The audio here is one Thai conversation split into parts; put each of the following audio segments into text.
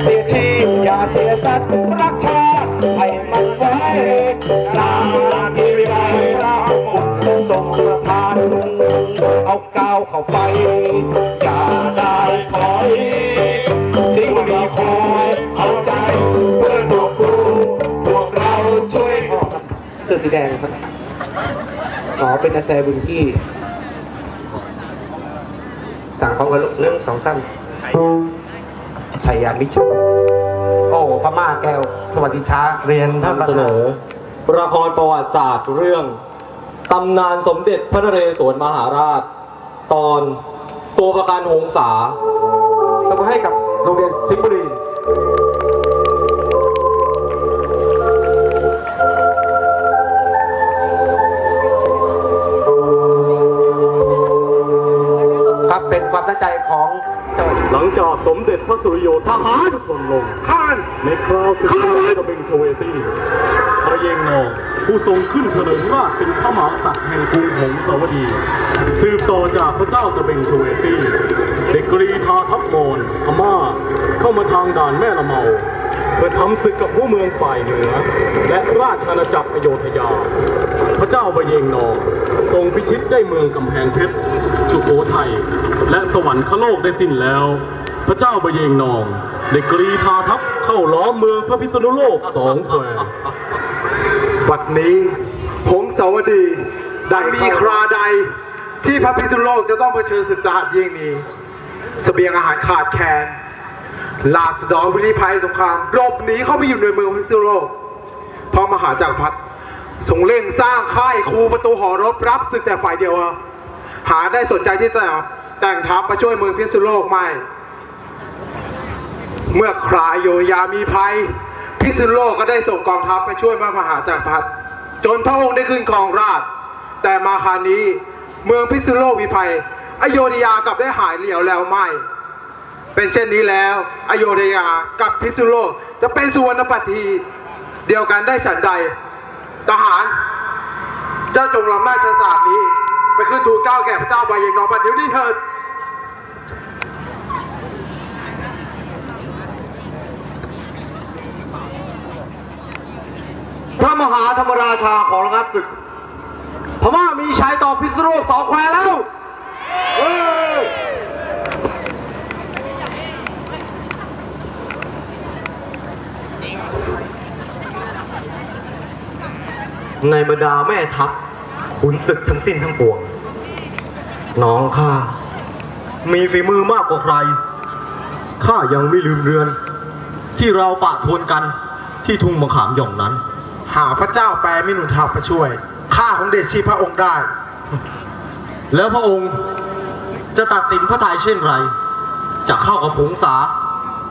เสียชีพอย่าเสียสัตว์รักชาติให้มันไว้นามีวิไลรามุนทรงประทานเอาก้าวเข้าไป อย่าได้ถอยสิ่งมีคอยเอาใจเพื่อนของกูพวกเราช่วยเสื้อสีแดงครับอ๋อเป็นอาแซบุญกี้สั่งเขากันเรื่องสองตั้ม ชัยยามิชโอ้พม่าแก้ว สวัสดีช้าเรียนท่านเสนอละครประวัติศาสตร์เรื่องตำนานสมเด็จพระนเรศวรมหาราช ตอนตัวประกันหงษาตบมือให้กับโรงเรียนสิงห์บุรี สมเด็จพระสุริโยทหารชนลงข้านในคราวสุดท้ายกระเบงโชเวตี้พระเยงนองผู้ทรงขึ้นเถลิงราชเป็นพระมหากษัตริย์แห่งกรุงหงสาวดี สืบต่อจากพระเจ้ากระเบงโชเวตี้เด็กกรีธาทัพมอญพม่าเข้ามาทางด่านแม่ละเมาเพื่อทำศึกกับผู้เมืองฝ่ายเหนือ และราชอาณาจักรอโยธยา พระเจ้าบะเยงนองทรงพิชิตได้เมืองกำแพงเพชร สุโขทัยและสวรรคโลกได้สิ้นแล้ว พระเจ้าบะเยงนองได้กรีธาทัพเข้าล้อมเมืองพระพิษณุโลกสองแควบัดนี้ผงสาวดีดังมีคราใดที่พระพิษณุโลกจะต้องเผชิญศึกสหัสยิ่งนี้สเสบียงอาหารขาดแคลนลาดสดอนวิริภัยสงครามหลบหนีเข้าไปอยู่ในเมืองพิษณุโลกพระมหาจักรพรรดิทรงเร่งสร้างค่ายคูประตูหอรบรับศึกแต่ฝ่ายเดียว หาได้สนใจที่จะแต่งทัพมาช่วยเมืองพิษณุโลกไม่ เมื่อคราโยยามีภัย พิษณุโลกก็ได้ส่งกองทัพไปช่วยพระมหาจักรพรรดิจนพระองค์ได้ขึ้นครองราช แต่มาครานี้ เมืองพิษณุโลกมีภัย อโยธยากลับได้หายเหลียวแล้วไม่ เป็นเช่นนี้แล้ว อโยธยากับพิษณุโลกจะเป็นสุวรรณปัตทีเดียวกันได้ฉันใด ทหาร เจ้าจงลำหน้าชนสารนี้ ไปขึ้นทูลเก้าแก่พระเจ้าใบเยงนองปัดเดี๋ยวนี้เถิด พระมหาธรรมราชาขอระงับศึก พม่ามีชายต่อพิษณุโลกสองแควแล้วในบรรดาแม่ทัพขุนศึกทั้งสิ้นทั้งปวง น้องข้ามีฝีมือมากกว่าใคร ข้ายังไม่ลืมเรือน ที่เราปะทวนกันที่ทุ่งมะขามหย่องนั้น หาพระเจ้าแปลมิหนุนทัพมาช่วย ข้าของเดชชีพระองค์ได้ แล้วพระองค์จะตัดสินพระทัยเช่นไร จะเข้ากับผงษา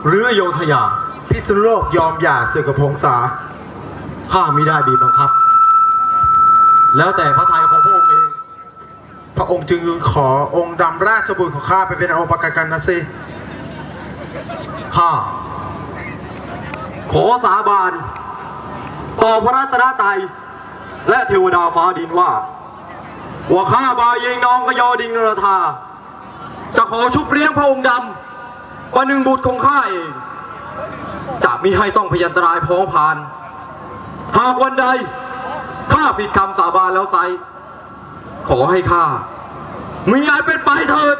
หรือโยธยา พิษณุโลกยอมหย่าศึกกับพงษาข้ามิได้บีบบังคับ แล้วแต่พระทัยของพระองค์เอง พระองค์จึงขอองค์ดำราชบุตรของข้าไปเป็นองค์ประกันนะสิข้าขอสาบาน ต่อพระรัตนตรัยและเทวดาฟ้าดินว่าว่าข้าบาเยงน้องกยอดิงนรธาจะขอชุบเลี้ยงพระองค์ดำประหนึ่งบุตรของข้าเองจะมิให้ต้องพยันตรายพ้องพาน หากวันใดข้าผิดคำสาบานแล้วไซขอให้ข้ามีอันเป็นไปเถิด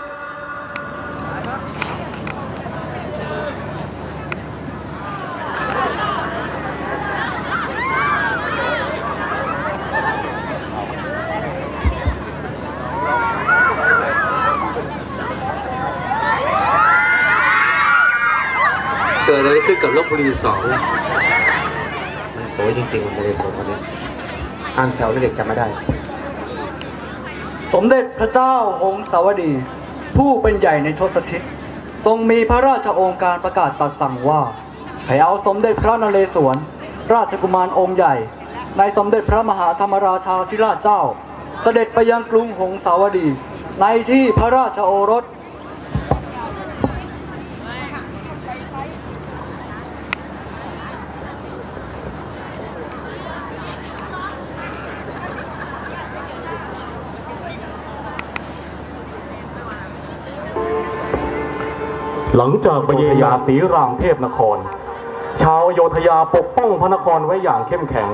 เกิดอะไรขึ้นกับลบบุรีสองมันสวยจริงๆมันเลยสวยคนนี้อ่านแถวนี่เด็กจำไม่ได้ สมเด็จพระเจ้าหงค์สาวดี ผู้เป็นใหญ่ในทศทิศทรงมีพระราชองค์การประกาศตัดสั่งว่าให้เอาสมเด็จพระนเรศวร ราชกุมารองค์ใหญ่ ในสมเด็จพระมหาธรรมราชาธิราชเจ้า เสด็จไปยังกรุงหงสาวดี ในที่พระราชโอรส หลังจากพระเยยาศรีรามเทพนคร ชาวโยธยาปกป้องพระนครไว้อย่างเข้มแข็ง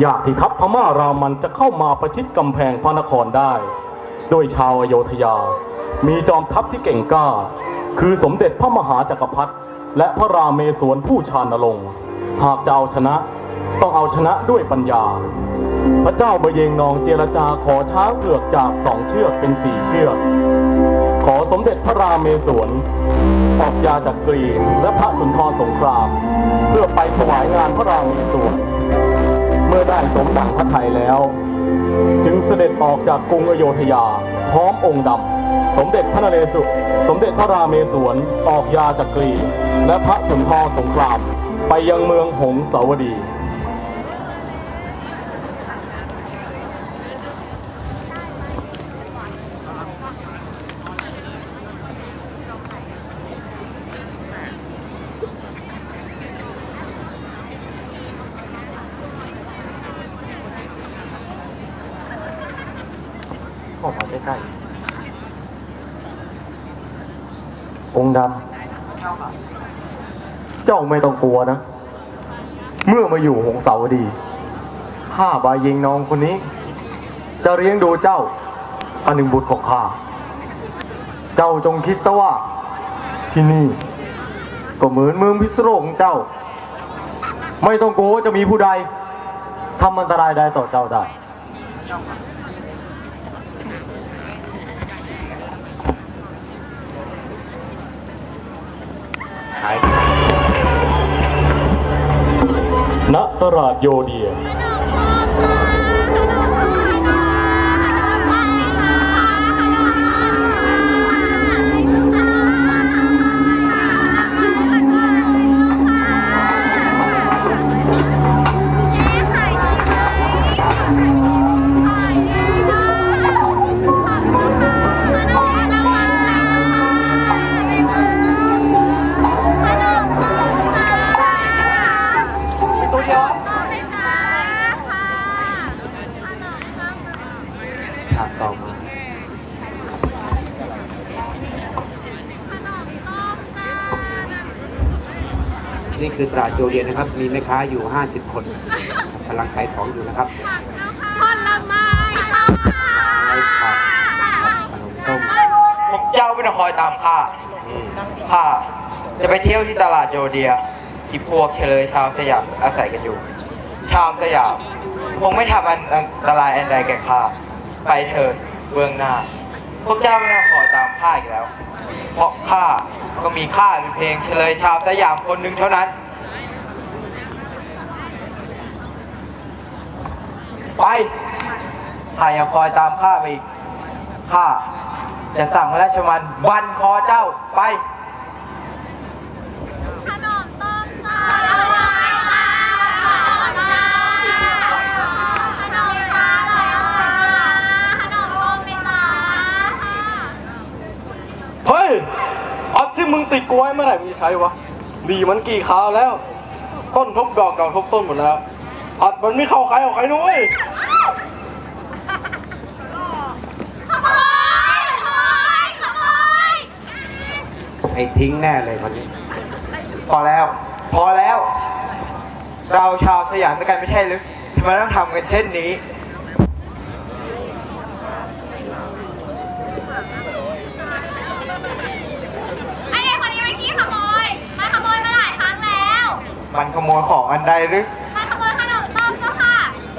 อยากที่ทัพพม่ารามันจะเข้ามาประชิดกำแพงพระนครได้ โดยชาวโยธยา มีจอมทัพที่เก่งกล้า คือสมเด็จพระมหาจักรพรรดิและพระรามเมศวรผู้ชานลง หากจะเอาชนะต้องเอาชนะด้วยปัญญา พระเจ้าเบยเยงนองเจรจาขอช้างเผือกจากสองเชือกเป็นสี่เชือก ขอสมเด็จพระรามเมศวร ออกยาจากกรีและพระสุนทรสงคราม เพื่อไปถวายงานพระรามเมศวน เมื่อได้สมดังพระทัยแล้ว จึงเสด็จออกจากกรุงอโยธยา พร้อมองค์ดำสมเด็จพระนเรศวรสมเด็จพระราเมศวรออกยาจากกรีและพระสุนทรสงคราม ไปยังเมืองหงสาวดี ออกมาใกล้ๆองค์ดำ เจ้าไม่ต้องกลัวนะ เมื่อมาอยู่หงสาวดี ข้าบายิงน้องคนนี้ จะเลี้ยงดูเจ้าอันหนึ่งบุตรของข้า เจ้าจงคิดซะว่า ที่นี่ ก็เหมือนเมืองพิษณุโลกของเจ้า ไม่ต้องกลัวว่าจะมีผู้ใดทำอันตรายใดต่อเจ้าได้ ณตราดโยเดีย มีแม่ค้าอยู่ 50 คนกำลังขายของอยู่นะครับผลไม้อะไรครับขนมต้มพวกเจ้าไม่ต้องคอยตามข้าอืมข้าจะไปเที่ยวที่ตลาดโยเดีย ที่พวกเฉลยชาวสยามอาศัยกันอยู่ ชาวสยามคงไม่ทำอันอันตรายอันใดแก่ข้าไปเถิดเบื้องหน้าพวกเจ้าไม่ต้องคอยตามข้าอีกแล้ว เพราะข้าก็มีข้าเป็นเพียงเฉลยชาวสยามคนหนึ่งเท่านั้น ไปข้ายังคอยตามข้าไปอีกข้าจะสั่งราชมันบันคอเจ้าไปขนมต้มค่ะขนมค่ะขนมค่ะเลยค่ะขนมต้มเป็นหมาเฮ้ยอัดที่มึงติดกูไว้เมื่อไหร่มึงจะใช้วะดีมันกี่คราวแล้ว ต้นทบดอกดอกทบต้นหมดแล้ว อัดมันไม่เข้าใครออกใครนุ้ยขโมยขโมยขโมยไอ้ทิ้งแน่เลยคนนี้ พอแล้ว พอแล้ว เราชาวสยามด้วยกันไม่ใช่หรือทำไมต้องทำกันเช่นนี้ ไอเด็กคนนี้มันขี้ขโมยมันขโมยมาหลายครั้งแล้ว มันขโมยของอันใดหรือ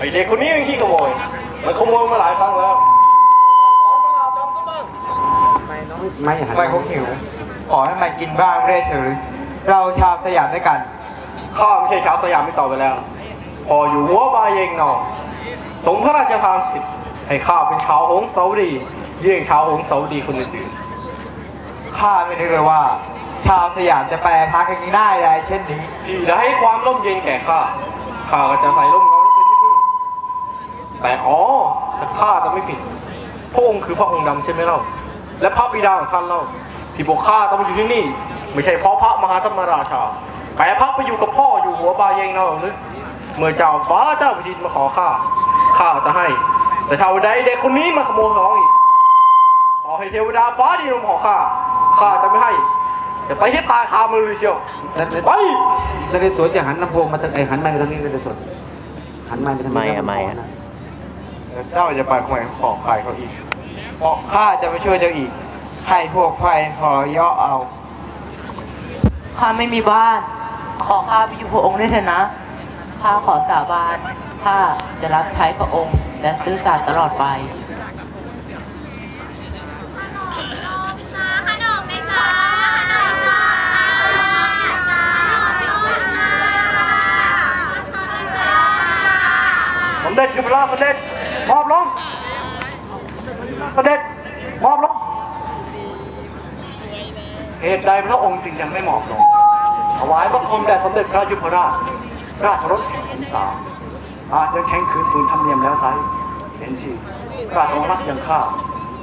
ไอเด็กคนนี้มันขี้ขโมย มันขโมยมาหลายครั้งแล้วไม่หันมันคงหิว ขอให้มันกินบ้างไม่ได้เฉยเราชาวสยามด้วยกัน ข้าไม่ใช่ชาวสยามไม่ต่อไปแล้ว พออยู่หัวบาเยงนองสงพระราชทานสิทธิ์ให้ข้าเป็นชาวหงสาวดีเยี่ยงชาวหงสาวดีคนอื่นข้าไม่นึกเลยว่า ชาวสยามจะแปรพักกันได้เลยเช่นนี้ๆที่จะให้ความร่มเย็นแก่ข้า ข้าก็จะใส่ร่มเงาและเป็นที่พึ่ง แต่อ๋อแต่ข้าจะไม่ผิด พระองค์คือพระองค์ดำใช่ไหมเล่า และพระบิดาของท่านเล่าที่พวกข้าต้องมาอยู่ที่นี่ ไม่ใช่เพราะพระมหาธรรมราชาแต่พระไปอยู่กับพ่ออยู่หัวบาเยงนองหรือเมื่อเจ้าฟ้าเจ้าแผ่นดินมาขอข้าข้าจะให้ แต่ถ้าวันใดเด็กคนนี้มาขโมยของอีกขอให้เทวดาฟ้าดินมาขอข้าข้าจะไม่ให้จะไปที่ตายคามือเลยเชียวแล้วไปแล้วในสวนจะหันลำโพงมาทางไอ้หันไม้มาทางนี้เลยในสวนหันไม้ไปทางนี้ไม่อะไม่อะ นะเจ้าจะไปขโมยของใครเขาอีก เพราะข้าจะไปช่วยเจ้าอีก ให้พวกไฟพอเยาะเอา ข้าไม่มีบ้าน ขอข้าไปอยู่พระองค์ด้วยเถอะนะ ข้าขอสาบาน ข้าจะรับใช้พระองค์และซื่อสัตย์ตลอดไปขนมไหมคะขนมจ้าขนมจ้าสมเด็จยุพราชสมเด็จมอบ ลงสมเด็จมอบลงเหตุใดพระองค์จึงยังไม่มอบลงถวายบังคมแด่สมเด็จพระยุพราช ราชรถแห่งสามอาจจะแข็งขืนฝืนธรรมเนียมแล้วไซเห็นทีราชองค์รักยังข้า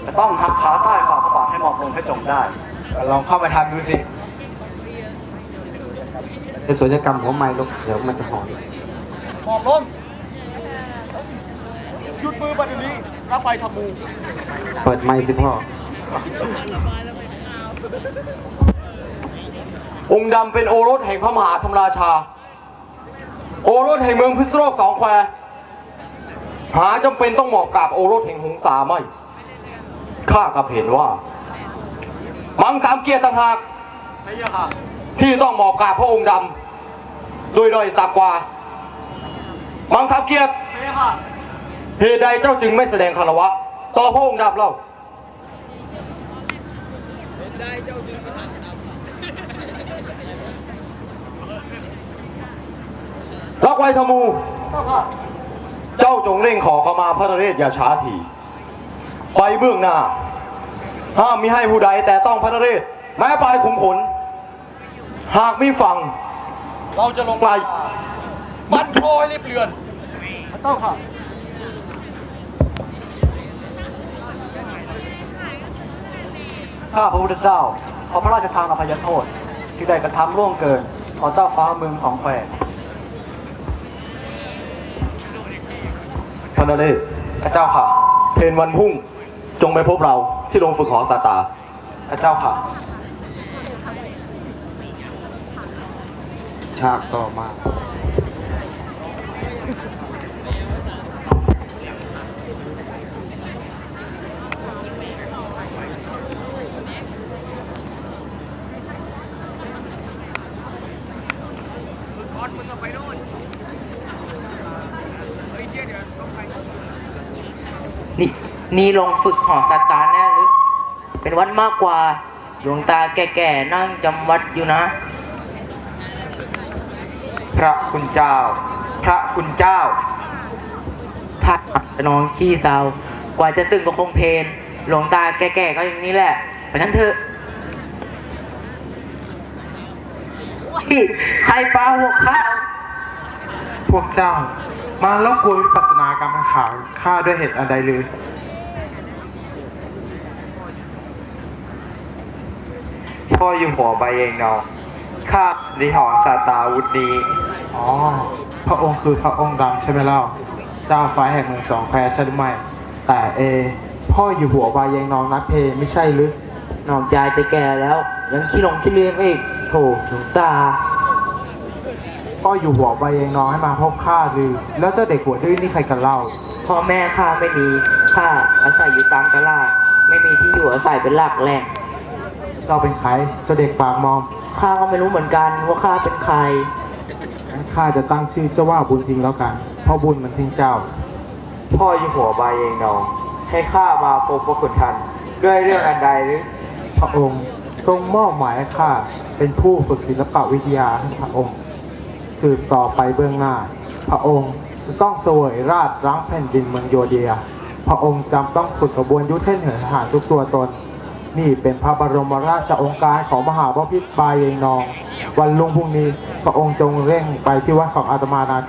จะต้องหักขาใต้ฝ่าพระบาทให้มอบลงให้จงได้ ลองเข้ามาทำดูสิในสวนจะกรรมของไม้ลูกเดี๋ยวมันจะหอนมอบลง หยุดมือบัดนี้รับไปทำมูเปิดไม้สิพ่อ องค์ดำเป็นโอรสแห่งพระมหาธรรมราชา โอรสแห่งเมืองพิษณุโลกสองแควหาจำเป็นต้องหมอบกราบโอรสแห่งหงสาไม่ข้ากับเห็นว่า มังสามเกียรติต่างหากที่ต้องหมอบกราบพระองค์ดำโดยด้อยสักกว่า มังสามเกียรติ เหตุใดเจ้าจึงไม่แสดงคารวะ ต่อพระองค์ดำเล่ารักไว้ทมูเจ้าจงเร่งขอเข้ามาพระนเรศอย่าช้าทีไปเบื้องหน้า ห้ามมิให้ผู้ใดแต่ต้องพระนเรศแม้ปลายขุมขนหากมิฟัง เราจะลงไล่บัดโคยรีบเรือนต้องค่ะ ข้าพระพุทธเจ้าขอพระราชทานอภัยโทษ ที่ได้กระทำล่วงเกินต่อเจ้าฟ้าเมืองของแควพระนเรศพระเจ้าค่ะ เพนวันพรุ่งจงไปพบเราที่โรงฝึกหอสาตาพระเจ้าค่ะ ฉากต่อมา นี่ นี่ลงฝึกหอสตาร์แน่หรือ เป็นวัดมากกว่าดวงตาแก่ๆนั่งจำวัดอยู่นะ พระคุณเจ้า พระคุณเจ้าถ้าน้องขี้เศร้ากว่าจะตึงก็คงเพนหลวงตาแก่ๆก็อย่างนี้แหละไปนั้นเถอะใครปลาหัวข้าพวกเจ้า มารบกวนวิปัสสนากรรมฐานข้าด้วยเหตุอันใดหรือ พ่ออยู่หัวใบเองเนาะข้าในหอสาตาวุฒิอ๋อ พระองค์คือพระองค์ดำใช่ไหมเล่า เจ้าฟ้าแห่งเมืองสองแควใช่หรือไม่ แต่เอ พ่ออยู่หัวบยเยงนองนักเพไม่ใช่หรือน้องยายจะแก่แล้ว ยังขี้หลงขี้เลี้ยงอีกโถหลวงตาพ่ออยู่หัวบยเยงนองให้มาพบข้าหรือแล้วเจ้าเด็กหัวดื้อนี่ใครกันเล่า พ่อแม่ข้าไม่มีข้าอาศัยอยู่ตามตลาด ไม่มีที่อยู่อาศัยเป็นหลักแหล่ง เจ้าเป็นใครเจ้าเด็กปากมอมข้าก็ไม่รู้เหมือนกันว่าข้าเป็นใคร งั้นข้าจะตั้งชื่อเจ้าว่าบุญทิ้งแล้วกันเพราะบุญมันทิ้งเจ้า พ่ออยู่หัวใบเองเนาะให้ข้ามาพบพระคุณท่านด้วยเรื่องอันใดหรือ พระองค์ทรงมอบหมายให้ข้าเป็นผู้ฝึกศิลปวิทยาให้พระองค์ สืบต่อไปเบื้องหน้า พระองค์จะต้องเสวยราชรั้งแผ่นดินเมืองโยเดีย พระองค์จำต้องฝึกกระบวนยุทธเท่นเหินทหารทุกตัวตน นี่เป็นพระบรมราชองค์การของมหาบพิตรบายเองนอง วันลุงพรุ่งนี้พระองค์จงเร่งไปที่วัดของอาตมานั้น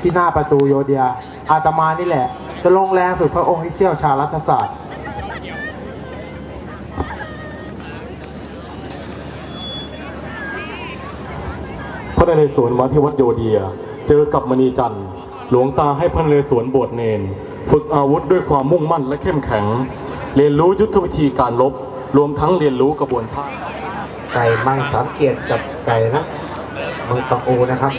ที่หน้าประตูโยเดีย อาตมานี่แหละ จะลงแรงฝึกพระองค์ที่เชี่ยวชาญรัฐศาสตร์พระนเรศวรมาที่วัดโยเดีย เจอกับมณีจันทร์ หลวงตาให้พระนเรศวรบวชเนน ฝึกอาวุธด้วยความมุ่งมั่นและเข้มแข็ง เรียนรู้ยุทธวิธีการรบ รวมทั้งเรียนรู้กระบวนท่าไก่มังสามเกียรติกับไก่นะมังตองอูนะครับ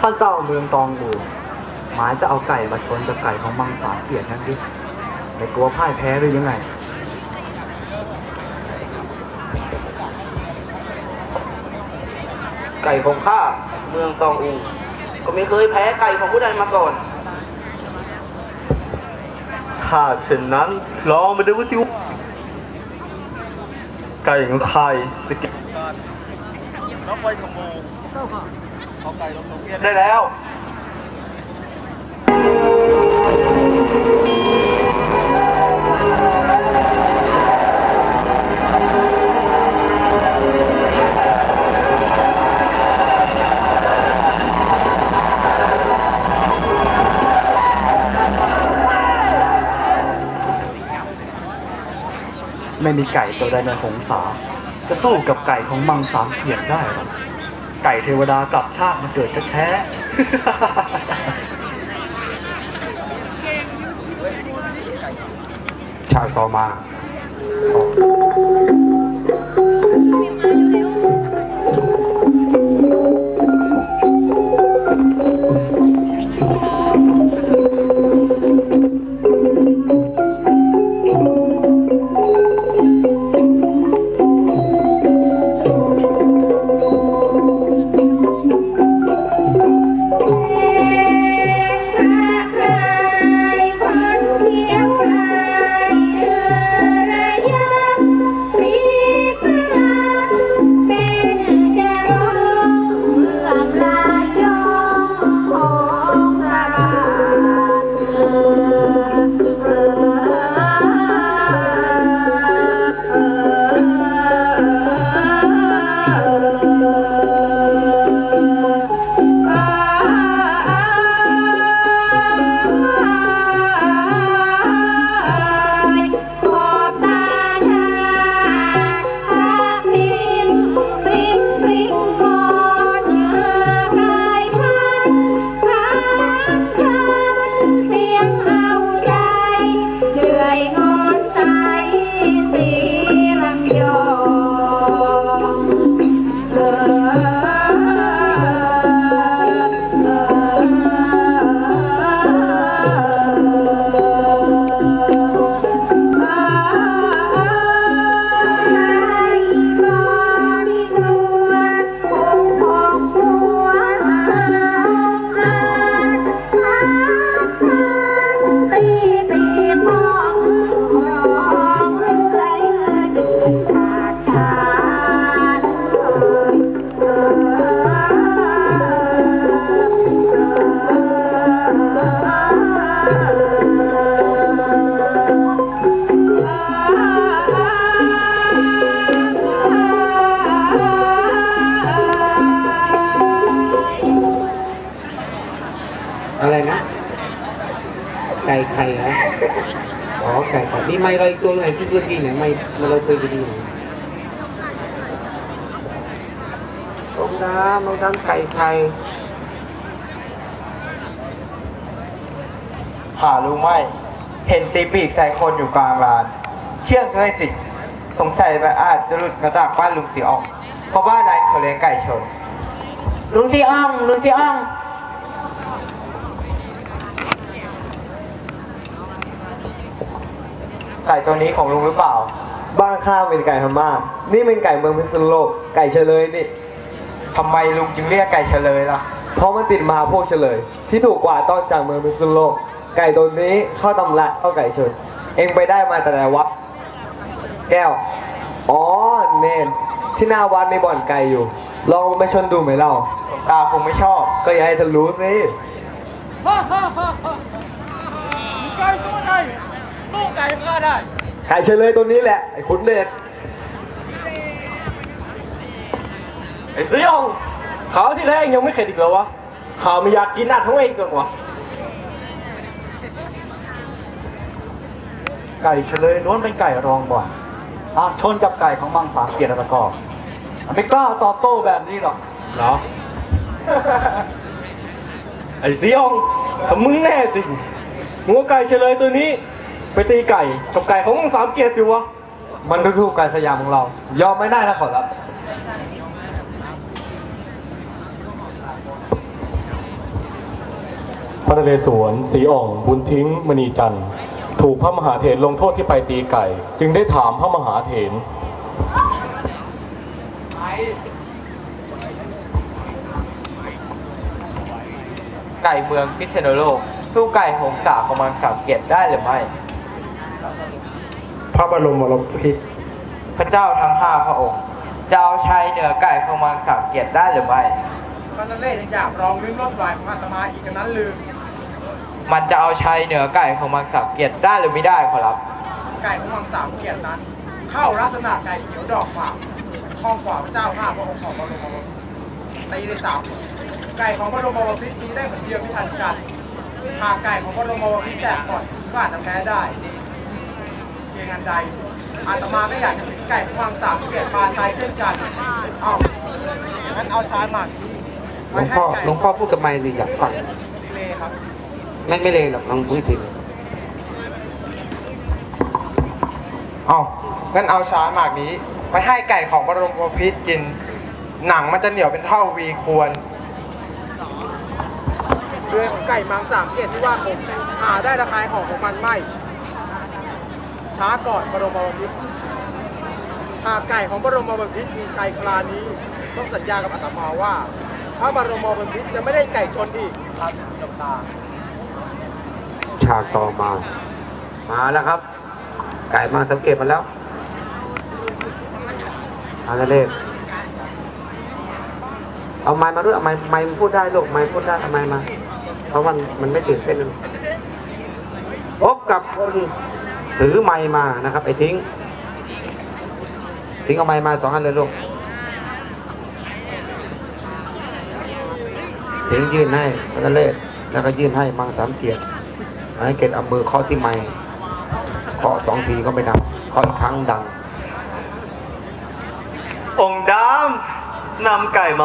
ท่านเจ้าเมืองตองอูหมายจะเอาไก่มาชนกับไก่ของมังสาเกียรตินั่นดิไม่กลัวพ่ายแพ้หรือยังไงไก่ของข้าเมืองตองอู ก็ไม่เคยแพ้ไก่ของผู้ใดมาก่อน ถ้าเช่นนั้นลองมาดูสิว่าไก่ของใครจะเก็บได้แล้ว ไม่มีไก่ตัวใดในหงสาจะสู้กับไก่ของมังสามเขียนได้หรอไก่เทวดากลับชาติมาเกิดแท้ๆฉากต่อมา ไก่ไข่นี่ไม่เราอีกตัวไหนที่เพื่อนดีไหนไม่มาเราเคยไปดีไหนลงน้ำลงน้ำไก่ไข่หารู้ไหม เห็นตีปีกใส่คนอยู่กลางลาน เชื่องก็ไม่ติด สงสัยมันอาจจะหลุดมาจากบ้านลุงตีอ่อง เพราะบ้านนั้นเขาเลี้ยงไก่ชน ลุงตีอ่อง ลุงตีอ่อง ไก่ตัวนี้ของลุงหรือเปล่า บ้านข้าเป็นไก่พม่านี่เป็นไก่เมืองพิษณุโลก ไก่เฉลยนี่ ทำไมลุงจึงเรียกไก่เฉลยล่ะ เพราะมันติดมาพวกเฉลย ที่ถูกกว่าต้อนจากเมืองพิษณุโลก ไก่ตัวนี้เข้าตำราเข้าไก่ชนเองไปได้มาแต่ไหนวะ แก้ว อ๋อ เนนที่หน้าวัดมีบ่อนไก่อยู่ ลองไปชนดูไหมเล่า ตาคงไม่ชอบ ก็อย่าให้เธอรู้สิไก่ เฉลยตัวนี้แหละไอ้ขุนเดชไอ้เสี่ยงขาวที่แรกยังไม่เข็ดอีกเหรอวะขาวไม่อยากกินอัดทั้งเองเกินวะไก่เฉลยล้วนเป็นไก่รองบ่อนหากชนกับไก่ของมังสาเกียรติแล้วก็ไม่กล้าตอบโต้แบบนี้หรอกเหรอ ไอ้เสี่ยงถ้ามึงแน่จริงมึงเอาไก่เฉลยตัวนี้ ไปตีไก่กับไก่ของสามเกียรติอยู่วะมันก็คือไก่สยามของเรา ยอมไม่ได้นะขอรับพระนเรศวรศรีอ่องบุญทิ้งมณีจันทร์ถูกพระมหาเถรลงโทษที่ไปตีไก่ จึงได้ถามพระมหาเถรไก่เมืองพิษณุโลกสู้ไก่หงสาของมังสามเกียรติได้หรือไม่ พระบรมวรพิตรพระเจ้าทั้งห้าพระองค์จะเอาชัยเหนือไก่ของมังสามเกียรติได้หรือไม่พระนเรศยังอยากรองลิ้มรสหวานของอาตมาอีกกันนั้นลืม มันจะเอาชัยเหนือไก่ของมังสามเกียรติได้หรือไม่ได้ขอรับ ไก่ของมังสามเกียรตินั้น เข้าลักษณะไก่เขียวดอกหมากคล้องกว่าพระเจ้าห้าพระองค์ของบรมวรตีได้สามไก่ของบรมวรพิตรตีได้เหมือนเดียวพิทันกันหากไก่ของบรมวรพิตรแตกก่อนก็อาจจะแพ้ได้เพียงอันใด อาตมาไม่อยากจะเป็นไก่ของมังสามเกียรติมาใช้เช่นกัน เอางั้นเอาชายหมากนี้หลวงพ่อหลวงพ่อพูดกับไม่ดีอยากฟังดีเลยครับ ไม่ไม่เลยหรอกลองพูดทีเอางั้นเอาช้างหมากนี้ ไปให้ไก่ของบรมพิษกิน หนังมันจะเหนียวเป็นเท่าวีควรเรื่องของไก่มังสามเกียรติที่ว่าคงหาได้ราคาของของมันไม่ ช้าก่อนบรมพิษหากไก่ของบรมพิษมีชัยครานี้ต้องสัญญากับอาตมาว่าพระบรมพิษจะไม่ได้ไก่ชนอีกครับจบตา ฉากต่อมา มาแล้วครับ ไก่มาสังเกตมาแล้วอาเลขเอาไม้มาด้วยเอาไม้ไม้พูดได้ลูกไม้พูดได้เอาไมมา เพราะมันมันไม่ตื่นเต้นพบกับคน ถือไม้มานะครับ ไอ้ทิ้ง ทิ้งเอาไม้มาสองอันเลยลูกทิ้งยื่นให้พัทเลศแล้วก็ยื่นให้มังสามเกียรติให้เกตเอามือเคาะที่ไม้เคาะสองทีก็ไม่ดังเคาะอีกครั้งดัง องค์ดำนำไก่มา